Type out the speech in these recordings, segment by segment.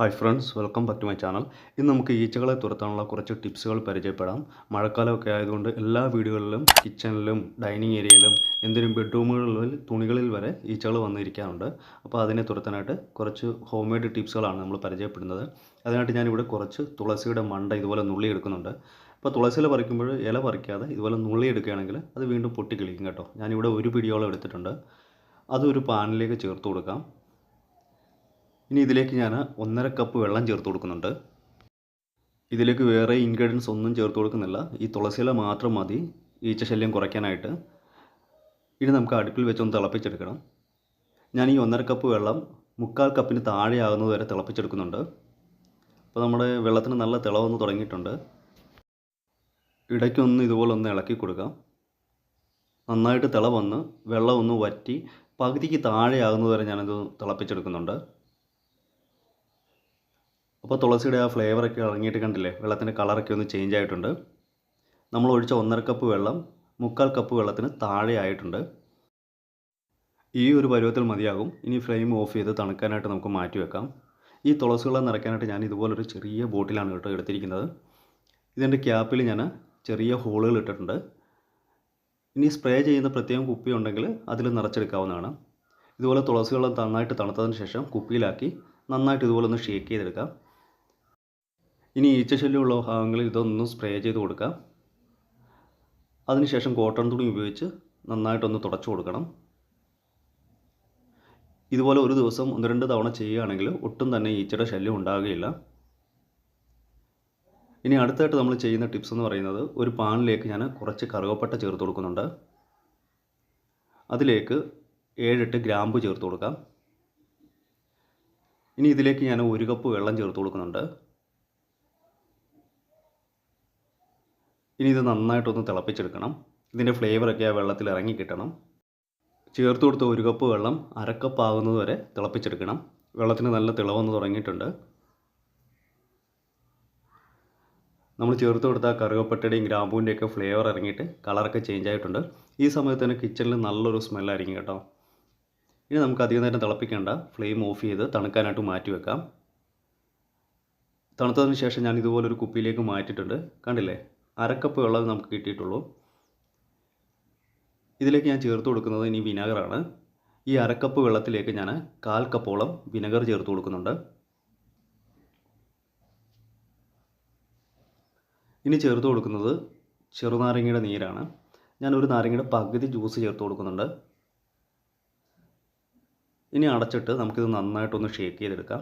Hi friends welcome back to my channel ഇന്ന് നമുക്ക് ഈച്ചകളെ തുരത്താനുള്ള കുറച്ച് ടിപ്സുകൾ പരിചയപ്പെടാം. മഴക്കാലമൊക്കെ ആയതുകൊണ്ട് എല്ലാ വീടുകളിലും കിച്ചണിലും ഡൈനിങ് ഏരിയയിലും എന്തിനും ബെഡ്റൂമുകളിൽ തുണികളിൽ വരെ ഈച്ചകൾ വന്നിരിക്കാറുണ്ട്. അപ്പോൾ അതിനെ തുരത്താനായിട്ട് കുറച്ച് ഹോം മെയ്ഡ് ടിപ്സുകളാണ് നമ്മൾ പരിചയപ്പെടുന്നത്. അതിനായിട്ട് ഞാനിവിടെ കുറച്ച് തുളസിയുടെ മണ്ട ഇതുപോലെ നുള്ളി എടുക്കുന്നുണ്ട്. അപ്പോൾ തുളസിയിൽ പറിക്കുമ്പോൾ ഇല പറിക്കാതെ ഇതുപോലെ നുള്ളി എടുക്കുകയാണെങ്കിൽ അത് വീണ്ടും പൊട്ടിക്കിളിക്കും കേട്ടോ. ഞാനിവിടെ ഒരു പിടിയോളം എടുത്തിട്ടുണ്ട്. അതൊരു പാനിലേക്ക് ചേർത്ത് കൊടുക്കാം. ഇനി ഇതിലേക്ക് ഞാൻ ഒന്നര കപ്പ് വെള്ളം ചേർത്ത് കൊടുക്കുന്നുണ്ട്. ഇതിലേക്ക് വേറെ ഇൻഗ്രീഡിയൻസ് ഒന്നും ചേർത്ത് കൊടുക്കുന്നില്ല. ഈ തുളസിയില മാത്രം മതി. ഈച്ചശല്യം കുറയ്ക്കാനായിട്ട്. ഇനി നമുക്ക് അടുപ്പിൽ വെച്ചൊന്ന് തിളപ്പിച്ചെടുക്കണം. ഞാൻ ഈ ഒന്നര കപ്പ് വെള്ളം മുക്കാൽ കപ്പിന് താഴെയാകുന്നത് വരെ തിളപ്പിച്ചെടുക്കുന്നുണ്ട്. അപ്പോൾ നമ്മുടെ വെള്ളത്തിന് നല്ല തിളവൊന്ന് തുടങ്ങിയിട്ടുണ്ട്. ഇടയ്ക്കൊന്ന് ഇതുപോലെ ഒന്ന് ഇളക്കി കൊടുക്കാം. നന്നായിട്ട് തിള വന്ന് വെള്ളം ഒന്ന് വറ്റി പകുതിക്ക് താഴെയാകുന്നത് വരെ ഞാനിത് തിളപ്പിച്ചെടുക്കുന്നുണ്ട്. അപ്പോൾ തുളസിയുടെ ആ ഫ്ലേവറൊക്കെ ഇറങ്ങിയിട്ട് കണ്ടില്ലേ? വെള്ളത്തിന്റെ കളറൊക്കെ ഒന്ന് ചേഞ്ച് ആയിട്ടുണ്ട്. നമ്മൾ ഒഴിച്ച ഒന്നര കപ്പ് വെള്ളം മുക്കാൽ കപ്പ് വെള്ളത്തിന് താഴെ ആയിട്ടുണ്ട്. ഈ ഒരു പരുവത്തിൽ മതിയാകും. ഇനി ഫ്ലെയിം ഓഫ് ചെയ്ത് തണുക്കാനായിട്ട് നമുക്ക് മാറ്റി വെക്കാം. ഈ തുളസി വെള്ളം നിറയ്ക്കാനായിട്ട് ഞാൻ ഇതുപോലൊരു ചെറിയ ബോട്ടിലാണ് കേട്ടോ എടുത്തിരിക്കുന്നത്. ഇതിന്റെ ക്യാപ്പിൽ ഞാൻ ചെറിയ ഹോളുകൾ ഇട്ടിട്ടുണ്ട്. ഇനി സ്പ്രേ ചെയ്യുന്ന പ്രത്യേകം കുപ്പി ഉണ്ടെങ്കിൽ അതിൽ നിറച്ചെടുക്കാവുന്നതാണ്. ഇതുപോലെ തുളസി വെള്ളം നന്നായിട്ട് തണുത്തതിന് ശേഷം കുപ്പിയിലാക്കി നന്നായിട്ട് ഇതുപോലെ ഒന്ന് ഷേക്ക് ചെയ്തെടുക്കാം. ഇനി ഈച്ചശല്യമുള്ള ഭാഗങ്ങളിൽ ഇതൊന്ന് സ്പ്രേ ചെയ്ത് കൊടുക്കാം അതിനുശേഷം കോട്ടൺ തുണി ഉപയോഗിച്ച് നന്നായിട്ടൊന്ന് തുടച്ചു കൊടുക്കണം. ഇതുപോലെ ഒരു ദിവസം ഒന്ന് രണ്ട് തവണ ചെയ്യുകയാണെങ്കിൽ ഒട്ടും തന്നെ ഈച്ചയുടെ ശല്യം ഉണ്ടാകുകയില്ല. ഇനി അടുത്തായിട്ട് നമ്മൾ ചെയ്യുന്ന ടിപ്സ് എന്ന് പറയുന്നത് ഒരു പാനിലേക്ക് ഞാൻ കുറച്ച് കറുകപ്പട്ട ചേർത്ത് കൊടുക്കുന്നുണ്ട്. അതിലേക്ക് ഏഴെട്ട് ഗ്രാമ്പു ചേർത്ത് കൊടുക്കാം. ഇനി ഇതിലേക്ക് ഞാൻ ഒരു കപ്പ് വെള്ളം ചേർത്ത് കൊടുക്കുന്നുണ്ട്. ഇനി ഇത് നന്നായിട്ടൊന്ന് തിളപ്പിച്ചെടുക്കണം. ഇതിന്റെ ഫ്ലേവറൊക്കെ ആ വെള്ളത്തിൽ ഇറങ്ങി കിട്ടണം. ചേർത്ത് കൊടുത്ത ഒരു കപ്പ് വെള്ളം അരക്കപ്പ് ആകുന്നത് വരെ തിളപ്പിച്ചെടുക്കണം. വെള്ളത്തിന് നല്ല തിളവന്ന് തുടങ്ങിയിട്ടുണ്ട്. നമ്മൾ ചേർത്ത് കൊടുത്ത കറുകപ്പട്ടയുടെയും ഗ്രാമ്പൂവിന്റെയൊക്കെ ഫ്ലേവർ ഇറങ്ങിയിട്ട് കളറൊക്കെ ചേഞ്ച് ആയിട്ടുണ്ട്. ഈ സമയത്ത് തന്നെ കിച്ചണിൽ നല്ലൊരു സ്മെല്ലായിരിക്കും കേട്ടോ. ഇനി നമുക്ക് അധികം നേരം തിളപ്പിക്കേണ്ട. ഫ്ലെയിം ഓഫ് ചെയ്ത് തണുക്കാനായിട്ട് മാറ്റി വെക്കാം. തണുത്തതിന് ശേഷം ഞാൻ ഇതുപോലൊരു കുപ്പിയിലേക്ക് മാറ്റിയിട്ടുണ്ട്. കണ്ടില്ലേ? അരക്കപ്പ് വെള്ളം നമുക്ക് കിട്ടിയിട്ടുള്ളൂ. ഇതിലേക്ക് ഞാൻ ചേർത്ത് കൊടുക്കുന്നത് ഇനി വിനാഗറാണ്. ഈ അരക്കപ്പ് വെള്ളത്തിലേക്ക് ഞാൻ കാൽ കപ്പോളം വിനെഗർ ചേർത്ത് കൊടുക്കുന്നുണ്ട്. ഇനി ചേർത്ത് കൊടുക്കുന്നത് ചെറുനാരങ്ങയുടെ നീരാണ്. ഞാൻ ഒരു നാരങ്ങയുടെ പകുതി ജ്യൂസ് ചേർത്ത് കൊടുക്കുന്നുണ്ട്. ഇനി അടച്ചിട്ട് നമുക്കിത് നന്നായിട്ടൊന്ന് ഷേക്ക് ചെയ്തെടുക്കാം.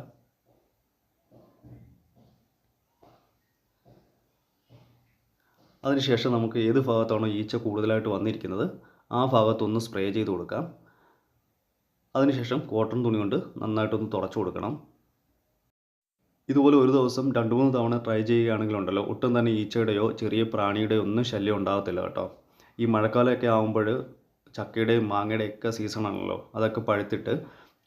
അതിനുശേഷം നമുക്ക് ഏത് ഭാഗത്താണോ ഈച്ച കൂടുതലായിട്ട് വന്നിരിക്കുന്നത് ആ ഭാഗത്തൊന്ന് സ്പ്രേ ചെയ്ത് കൊടുക്കാം. അതിനുശേഷം കോട്ടൺ തുണി കൊണ്ട് നന്നായിട്ടൊന്ന് തുടച്ചു കൊടുക്കണം. ഇതുപോലെ ഒരു ദിവസം രണ്ട് മൂന്ന് തവണ ട്രൈ ചെയ്യുകയാണെങ്കിൽ ഉണ്ടല്ലോ ഒട്ടും തന്നെ ഈച്ചയുടെയോ ചെറിയ പ്രാണിയുടെയോ ഒന്നും ശല്യം ഉണ്ടാകത്തില്ല കേട്ടോ. ഈ മഴക്കാലമൊക്കെ ആകുമ്പോൾ ചക്കയുടെയും മാങ്ങയുടെയും ഒക്കെ സീസണാണല്ലോ അതൊക്കെ പഴുത്തിട്ട്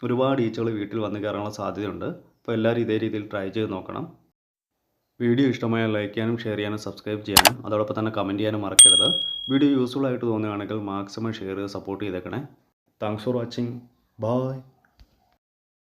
ഒരുപാട് ഈച്ചകൾ വീട്ടിൽ വന്നു കയറാനുള്ള സാധ്യതയുണ്ട്. അപ്പോൾ എല്ലാവരും ഇതേ രീതിയിൽ ട്രൈ ചെയ്ത് നോക്കണം. വീഡിയോ ഇഷ്ടമായ ലൈക്ക് ചെയ്യാനും ഷെയർ ചെയ്യാനും സബ്സ്ക്രൈബ് ചെയ്യാനും അതോടൊപ്പം തന്നെ കമന്റ് ചെയ്യാനും മറക്കരുത്. വീഡിയോ യൂസ്ഫുൾ ആയിട്ട് തോന്നുകയാണെങ്കിൽ മാക്സിമം ഷെയർ സപ്പോർട്ട് ചെയ്തേക്കണേ. Thanks for watching bye